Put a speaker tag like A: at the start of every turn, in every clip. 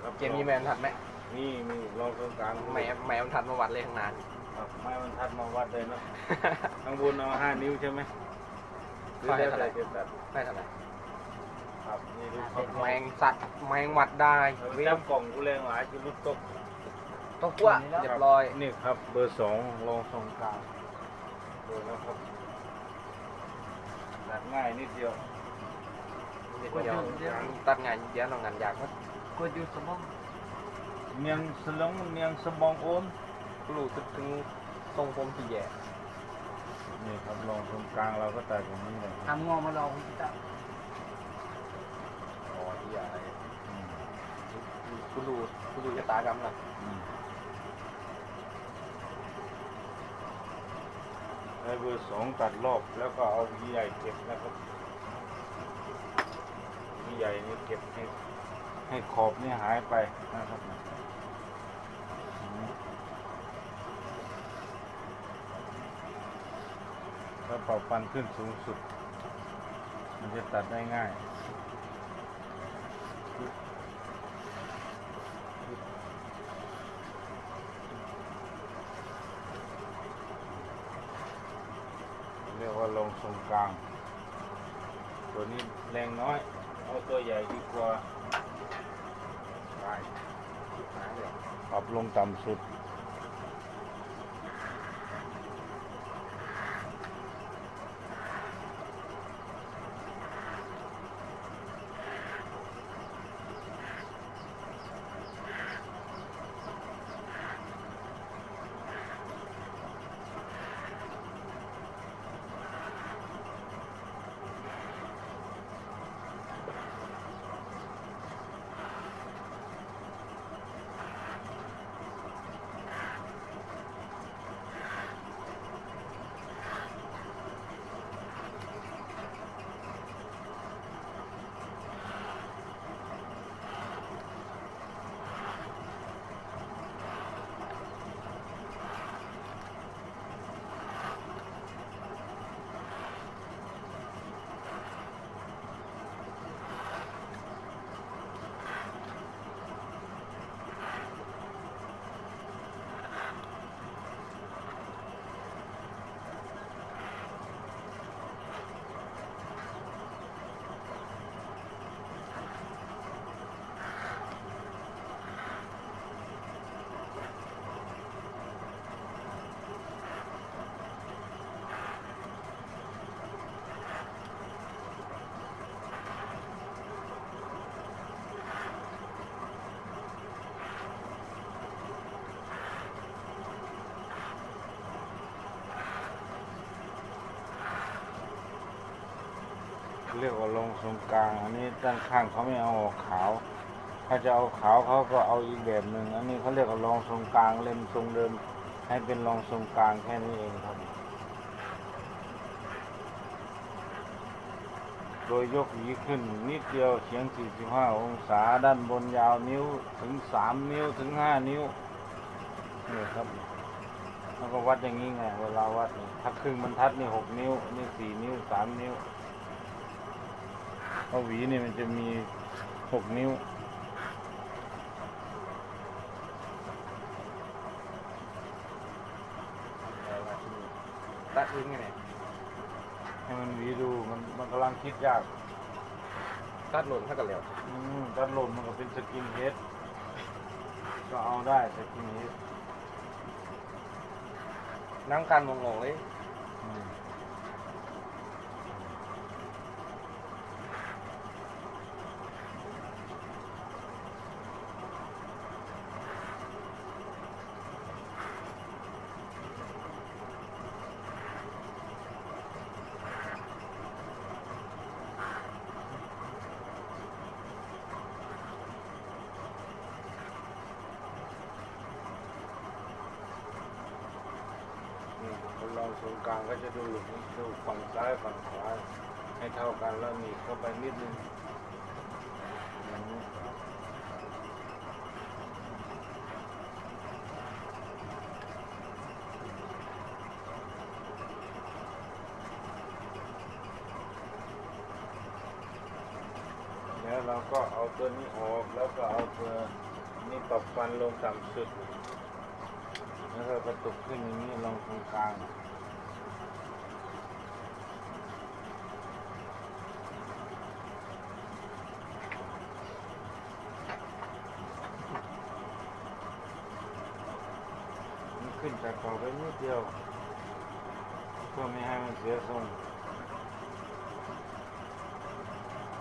A: ครับ
B: เกมนี้แมนทันไหม
A: นี่มีลองตรงกลาง
B: แมนแมนทันมาวัดเลยข้างหนาน
A: ครับไม่มันทัดมาวัดเลยเนาะข้างบนเอาห้านิ้วใช่ไหมหรือ
B: ไฟ
A: แล้ว
B: เท่าไห
A: แต่
B: ร่
A: จะตัด
B: ไม่เท่าไหร่
A: ครับนี่ดูครับ
B: แมงสัตว์แมงวัดได้
A: เอา
B: วิ่ง
A: จับกล่องกูแรงหลายจิมุดตก
B: ต้องกลัวเรียบร้อย
A: นี่ครับ เบอร์สองลองตรงกลางดูนะครับตัดง่ายนิดเดียว
B: เดี๋ยวตัดงานเดี๋ยวลองงานยากก็
C: กดอยู่สมอง
A: เนียงสลงเนียงสมองโอน
B: รู้สึกถึงทรงผมที่แย่
A: นี่ครับลองตรงกลางเราก็ตัดอย่างนี้เลย
C: ทำงอมาลองพี่ตา
B: อ๋อที่ใหญ่
A: อืม
B: คุณรู้คุณรู้ชะตากรรมล่ะ
A: อืมให้เบอร์สองตัดรอบแล้วก็เอาหวีใหญ่เก็บนะครับหวีใหญ่นี่เก็บให้ ให้ขอบนี่หายไปนะครับถ้าเป่าฟันขึ้นสูงสุด มันจะตัดได้ง่ายเรียกว่าลงทรงกลาง ตัวนี้แรงน้อย เอาตัวใหญ่ดีกว่า
B: ได้ชิบหายเลย
A: ปรับลงต่ำสุด เรียกว่าลงทรงกลางอันนี้ด้านข้างเขาไม่เอาออกขาว ถ้าจะเอาขาวเขาก็เอาอีกแบบหนึ่งอันนี้เขาเรียกว่าลองทรงกลางเล่มทรงเดิม ให้เป็นรองทรงกลางแค่นี้เองครับ โดยยกหวีขึ้นนิดเดียวเฉียง 45 องศาด้านบนยาวนิ้วถึง 3 นิ้วถึง 5 นิ้วนี่ครับแล้วก็วัดอย่างนี้ไงเวลาวัดถ้าครึ่งบรรทัดนี่6นิ้ว นี่4นิ้ว3นิ้ว ราะหวีนี่มันจะมี6นิ้ว
B: ตัดทิ้งไงเนี่ย
A: ให้มันหวีดูมันมันกำลังคิดยาก
B: ตัดหล่นเท่ากันแล้ว
A: อืมตัดหล่นมันก็เป็นสกินเฮดก็เอาได้สกินเฮด
B: น้ำกันงงๆเลย
A: อืม ตรงกลางก็จะดูหลุมดูฝั่งซ้ายฝั่งขวาให้เท่ากันแล้วหนีเข้าไปนิดนึงอย่างนี้แล้วเราก็เอาตัวนี้ออกแล้วก็เอาตัวนี่ปรับฟันลงต่ำสุด แล้วก็กระตุกขึ้นอย่างนี้ลงตรงกลาง มันขึ้นจากเก่าไปนิดเดียวเพื่อไม่ให้มันเสียทรง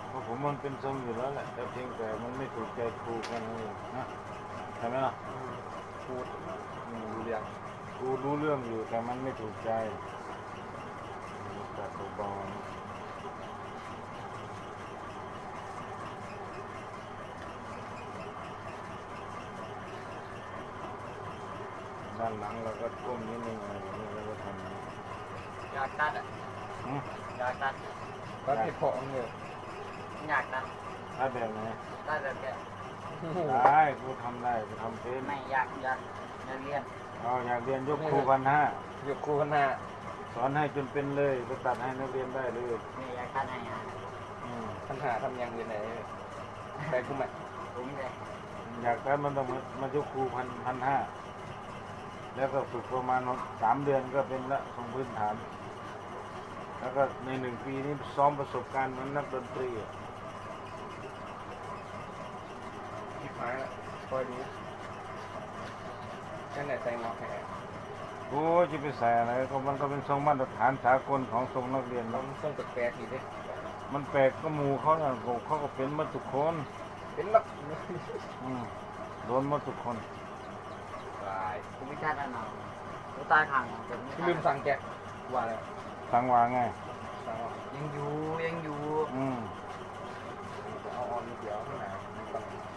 A: เพราะผมมันเป็นทรงอยู่แล้วแหละแต่เพียงแต่มันไม่ถูกใจครูกันเองนะใช่ไหมล่ะ
B: พูด
A: อืม
B: รู้เรื่อง
A: ครูรู้เรื่องอยู่แต่มันไม่ถูกใจตัดเบาๆ ด้านหลังเราก็ก้มนิดนึงอะไรอย่างนี้แล้วก็ทำอย่างนี้
C: อยากตัดอะ
A: อืม
C: อยากตัด
B: ก็ให้พอเนี่ย
C: อยากตัด
A: ถ้าแบบไหน
C: ตัดแบบแก
A: ได้ครูทำได้ครูทำเป็น
C: ไม่อยากอยากเรียน
A: เราอยากเรียนยกครูพันห้าย
B: กครูข้างหน้า
A: สอนให้จนเป็นเลยก็ตัดให้นักเรียนได้เลย
C: ไม่อยากตัดให้อะ
A: อืม
B: ปัญหาทำยังอยู่ไหนไปกูมา
C: ผมเลย
A: อยากได้มันต้องมามายกครูพันพันห้า แล้วก็ฝึกประมาณสามเดือนก็เป็นละทรงพื้นฐาน แล้วก็ในหนึ่งปีนี้ซ้อมประสบการณ์เหมือนนักดนตรีอะ
B: ที่ฟ้าคอยดูแค่ไหนใส่หมอกแห่
A: โอ้ยจะไปใส่อะไรก็มันก็เป็นทรงมาตรฐานสากลของทรงนักเรียน
B: ต้อ
A: เนาะ
B: งส่งแปลกๆอีกดิ
A: มันแปลกก็หมูเขาเนี่ยเขาก็เป็นหมาทุกคน
B: เป็นลัก
A: อืมโดนหมาทุกคน
B: ตาย
C: ผมไม่ตัดอันนั้นผมตัดข้างผมไม่ตัด
B: ลืมสั่งแกะว่าแล้ว
A: ทางวางไง
B: สั่งว่า
C: ยังอยู่ยังอยู่
A: อืม
B: เอาออนนิดเดียวข้างหน้า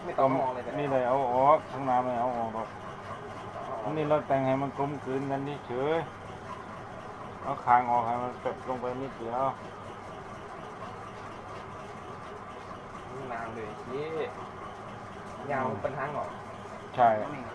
B: ไม่
A: ก็
B: ต้องมองเลยแต่
A: นี่เลยเอาออกข้างหน้าไม่เอาออกหรอกอันนี้เราแต่งให้มันกลมกลืนกันนี่เฉยเอาคางออกให้มันเต็บลงไปนิดเดียว
B: นางเลยเย่ยาวเป็นทางออก
A: ใช่
C: ไม่โคตร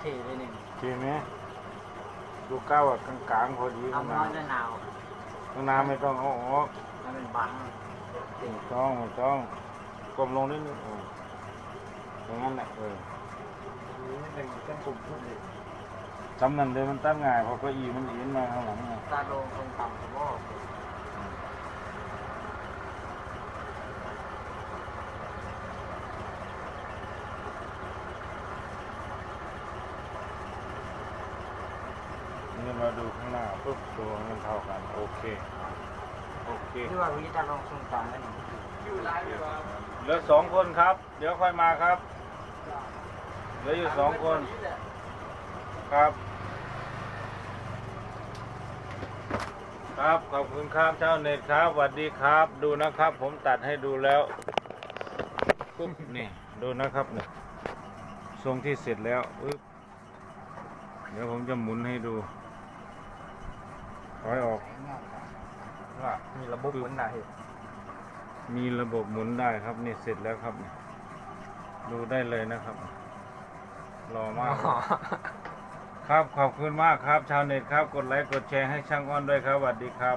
C: เท่เลยหนึ่ง
A: ทีนี้ดูก้าวอะกลางๆพอดีข้าง
C: ทำ
A: ห
C: น้
A: น้า
C: อยด้วยหนาว
A: ข้างหน้าไม่ต้องเอาออก
C: มันเป็นบัง
A: ไม่ต้องไม่ต้องกลมลงนิดนึงเอออย่างนั้นแหละเออ
B: นี่หนึ่งเส้นปุ่มพูดเลย
A: จำนั่นเลยมันตั้งง่ายเพราะเก็อีมันเอ็นมาข้างหลังไง
C: ตาโดงตรงต่ำกับว่า
A: นี่มาดูข้างหน้าปุ๊บตัวมันเท่ากัน โอเค โอเค
C: ที่ว่าวิจารณ์ลองตรงต่ำกันหนึ่ง
B: อยู่ร้านอยู่ว่า
A: เหลือสองคนครับ เดี๋ยวค่อยมาครับเหลืออยู่สองคน ครับ ครับขอบคุณครับเจ้าเน็ตครับสวัสดีครับ ดูนะครับ ผมตัดให้ดูแล้วปุ๊บนี่ดูนะครับเนี่ยทรงที่เสร็จแล้วปึ๊บเดี๋ยวผมจะหมุนให้ดู ถอยออก
B: ว่ามีระบบเหมือนไหน
A: มีระบบหมุนได้ครับนี่เสร็จแล้วครับนี่ดูได้เลยนะครับรอมากเลยครับขอบคุณมากครับ ชาวเน็ตครับ กดไลค์กดแชร์ให้ช่างอ้อนด้วยครับสวัสดีครับ